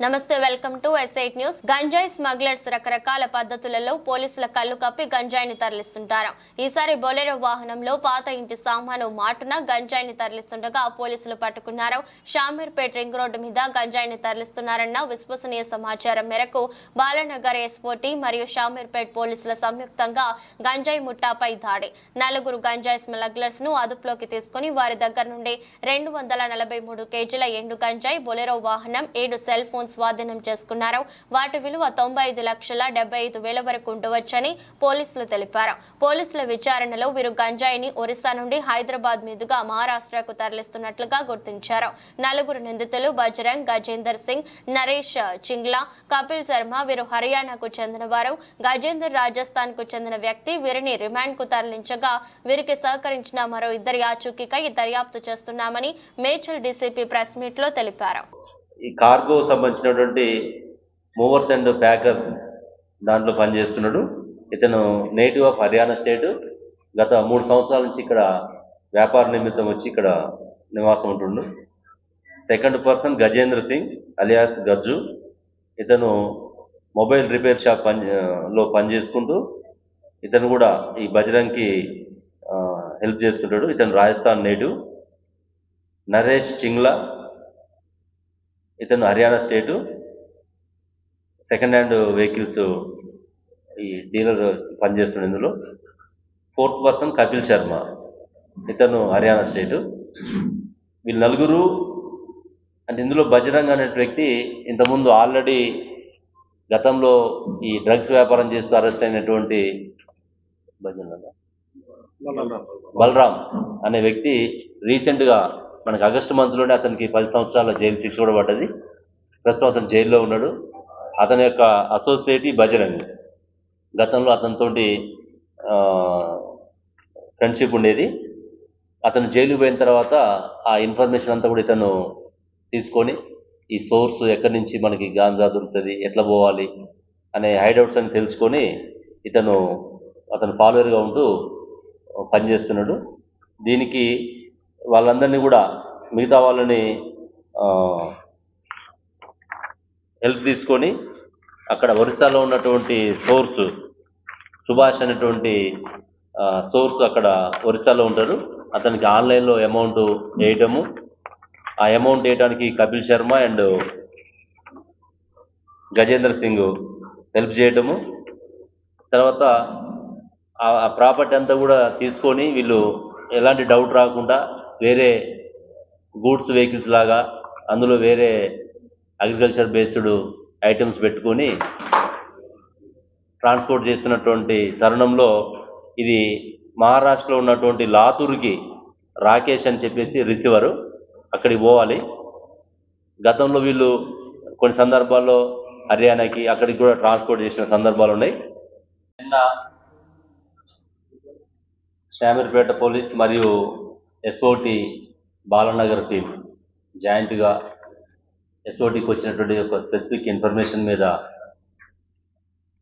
Namaste welcome to SIT news గంజాయి smugglers రకరకాల పద్ధతులలో పోలీసుల కళ్ళు కప్పి గంజాయిని తరలిస్తుంటారు. ఈసారి బొలెరో వాహనంలో పాత ఇంటి సామాను మాటున గంజాయిని తరలిస్తుండగా పోలీసులు పట్టుకున్నారు. షామీర్పేట్ రింగ్ రోడ్డు మీద గంజాయిని తరలిస్తున్నారన్న విశ్వసనీయ సమాచారం మేరకు బాలనగర్ ఎస్పోటీ మరియు షామీర్పేట్ పోలీసుల సంయుక్తంగా గంజాయి ముఠాపై దాడి. నలుగురు గంజాయి స్మగ్లర్స్ను అదుపులోకి తీసుకుని వారి దగ్గర నుండి రెండు వందల నలభై మూడు కేజీల ఎండు గంజాయి బొలెరో వాహనం ఏడు సెల్ ఫోన్ స్వాధీనం చేసుకున్నారు వాటి విలువ తొంభై ఐదు లక్షల డెబ్బై ఐదు వేల వరకు ఉండవచ్చని పోలీసులు తెలిపారు. పోలీసుల విచారణలో వీరు గంజాయిని ఒరిస్సా నుండి హైదరాబాద్ మీదుగా మహారాష్ట్రకు తరలిస్తున్నట్లుగా గుర్తించారు. నలుగురు నిందితులు బజరంగ్ గజేందర్ సింగ్ నరేష్ చింగ్లా కపిల్ శర్మ వీరు హర్యానాకు చెందినవారు. గజేందర్ రాజస్థాన్కు చెందిన వ్యక్తి వీరిని రిమాండ్కు తరలించగా వీరికి సహకరించిన మరో ఇద్దరి ఆచూకీకై దర్యాప్తు చేస్తున్నామని మేచల్ డీసీపీ ప్రెస్ మీట్లో తెలిపారు. ఈ కార్గో సంబంధించినటువంటి మూవర్స్ అండ్ ప్యాకర్స్ దాంట్లో పనిచేస్తున్నాడు. ఇతను నేటివ్ ఆఫ్ హర్యానా స్టేట్ గత మూడు సంవత్సరాల నుంచి ఇక్కడ వ్యాపార నిమిత్తం వచ్చి ఇక్కడ నివాసం ఉంటుండు. Second person Gajendra Singh alias Gajju ఇతను మొబైల్ రిపేర్ షాప్ పని లో పనిచేసుకుంటూ ఇతను కూడా ఈ బజరంగ్కి హెల్ప్ చేస్తుంటాడు. ఇతను రాజస్థాన్ నేటివ్ నరేష్ చింగ్లా ఇతను Haryana state. Second hand vehicles ఈ డీలర్ పనిచేస్తున్నాడు ఇందులో. Fourth person Kapil Sharma. ఇతను హర్యానా స్టేటు. వీళ్ళు నలుగురు అంటే ఇందులో బజరంగ్ అనే వ్యక్తి ఇంతకుముందు ఆల్రెడీ గతంలో ఈ డ్రగ్స్ వ్యాపారం చేస్తూ అరెస్ట్ అయినటువంటి బజరంగ్ బలరాం అనే వ్యక్తి రీసెంట్గా మనకి ఆగస్టు మంత్లోనే అతనికి పది సంవత్సరాల జైలు శిక్ష కూడా పడ్డది. ప్రస్తుతం అతను జైల్లో ఉన్నాడు. అతని యొక్క అసోసియేట్ ఈ బజరంగ్. గతంలో అతనితోటి ఫ్రెండ్షిప్ ఉండేది. అతను జైలుకి పోయిన తర్వాత ఆ ఇన్ఫర్మేషన్ అంతా కూడా ఇతను తీసుకొని ఈ సోర్స్ ఎక్కడి నుంచి మనకి గాంజా దొరుకుతుంది ఎట్లా పోవాలి అనే హైడౌట్స్ అని తెలుసుకొని ఇతను అతను ఫాలోవర్గా ఉంటూ పనిచేస్తున్నాడు. దీనికి వాళ్ళందరినీ కూడా మిగతా వాళ్ళని హెల్ప్ తీసుకొని అక్కడ ఒరిస్సాలో ఉన్నటువంటి సోర్స్ సుభాష్ అనేటువంటి సోర్స్ అక్కడ ఒరిస్సాలో ఉంటారు. అతనికి ఆన్లైన్లో అమౌంట్ వేయటము. ఆ అమౌంట్ వేయడానికి కపిల్ శర్మ అండ్ గజేంద్ర సింగ్ హెల్ప్ చేయటము. తర్వాత ఆ ప్రాపర్టీ అంతా కూడా తీసుకొని వీళ్ళు ఎలాంటి డౌట్ రాకుండా వేరే గూడ్స్ వెహికల్స్ లాగా అందులో వేరే అగ్రికల్చర్ బేస్డ్ ఐటమ్స్ పెట్టుకొని ట్రాన్స్పోర్ట్ చేస్తున్నటువంటి తరుణంలో ఇది మహారాష్ట్రలో ఉన్నటువంటి లాతూర్కి రాకేష్ అని చెప్పేసి రిసీవరు అక్కడికి పోవాలి. గతంలో వీళ్ళు కొన్ని సందర్భాల్లో హర్యానాకి అక్కడికి కూడా ట్రాన్స్పోర్ట్ చేసిన సందర్భాలు ఉన్నాయి. నిన్న శామీర్పేట పోలీస్ మరియు ఎస్ఓటి బాలనగర్ టీం జాయింట్గా ఎస్ఓటికి వచ్చినటువంటి ఒక స్పెసిఫిక్ ఇన్ఫర్మేషన్ మీద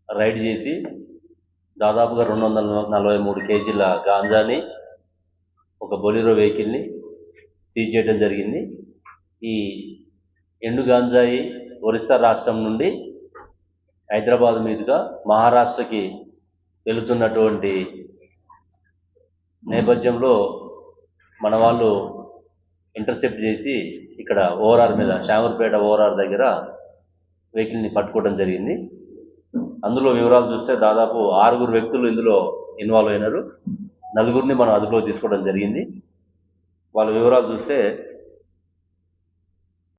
రైడ్ చేసి దాదాపుగా రెండు వందల నలభై మూడు కేజీల గాంజాని ఒక బొలిరో వెహికల్ని సీజ్ చేయడం జరిగింది. ఈ ఎండు గాంజాయి ఒరిస్సా రాష్ట్రం నుండి హైదరాబాద్ మీదుగా మహారాష్ట్రకి వెళుతున్నటువంటి నేపథ్యంలో మన వాళ్ళు ఇంటర్సెప్ట్ చేసి ఇక్కడ ఓఆర్ఆర్ మీద శామర్పేట ఓఆర్ఆర్ దగ్గర వెహికల్ని పట్టుకోవడం జరిగింది. అందులో వివరాలు చూస్తే దాదాపు ఆరుగురు వ్యక్తులు ఇందులో ఇన్వాల్వ్ అయినారు. నలుగురిని మనం అదుపులో తీసుకోవడం జరిగింది. వాళ్ళ వివరాలు చూస్తే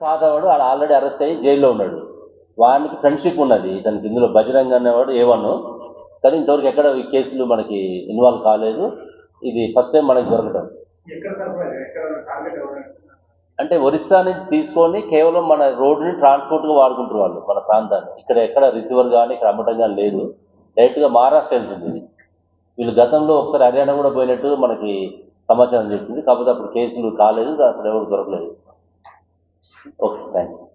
పాతవాడు ఆడ ఆల్రెడీ అరెస్ట్ అయ్యి జైల్లో ఉన్నాడు. వానికి ఫ్రెండ్షిప్ ఉన్నది. ఇతనికి ఇందులో బజరంగ్ అనేవాడు ఏవన్ను కానీ ఇంతవరకు ఎక్కడ ఈ కేసులు మనకి ఇన్వాల్వ్ కాలేదు. ఇది ఫస్ట్ టైం మనకి దొరకటం. అంటే ఒరిస్సా నుంచి తీసుకొని కేవలం మన రోడ్డుని ట్రాన్స్పోర్ట్గా వాడుకుంటారు వాళ్ళు మన ప్రాంతాన్ని. ఇక్కడ ఎక్కడ రిసీవర్ కానీ ఇక్కడ అమ్మటం కానీ లేదు డైరెక్ట్గా మహారాష్ట్ర వెళ్తుంది ఇది. వీళ్ళు గతంలో ఒకసారి హర్యానా కూడా పోయినట్టు మనకి సమాచారం చేసింది కాకపోతే అప్పుడు కేసులు కాలేదు అప్పుడు ఎవరు దొరకలేదు. Okay thank you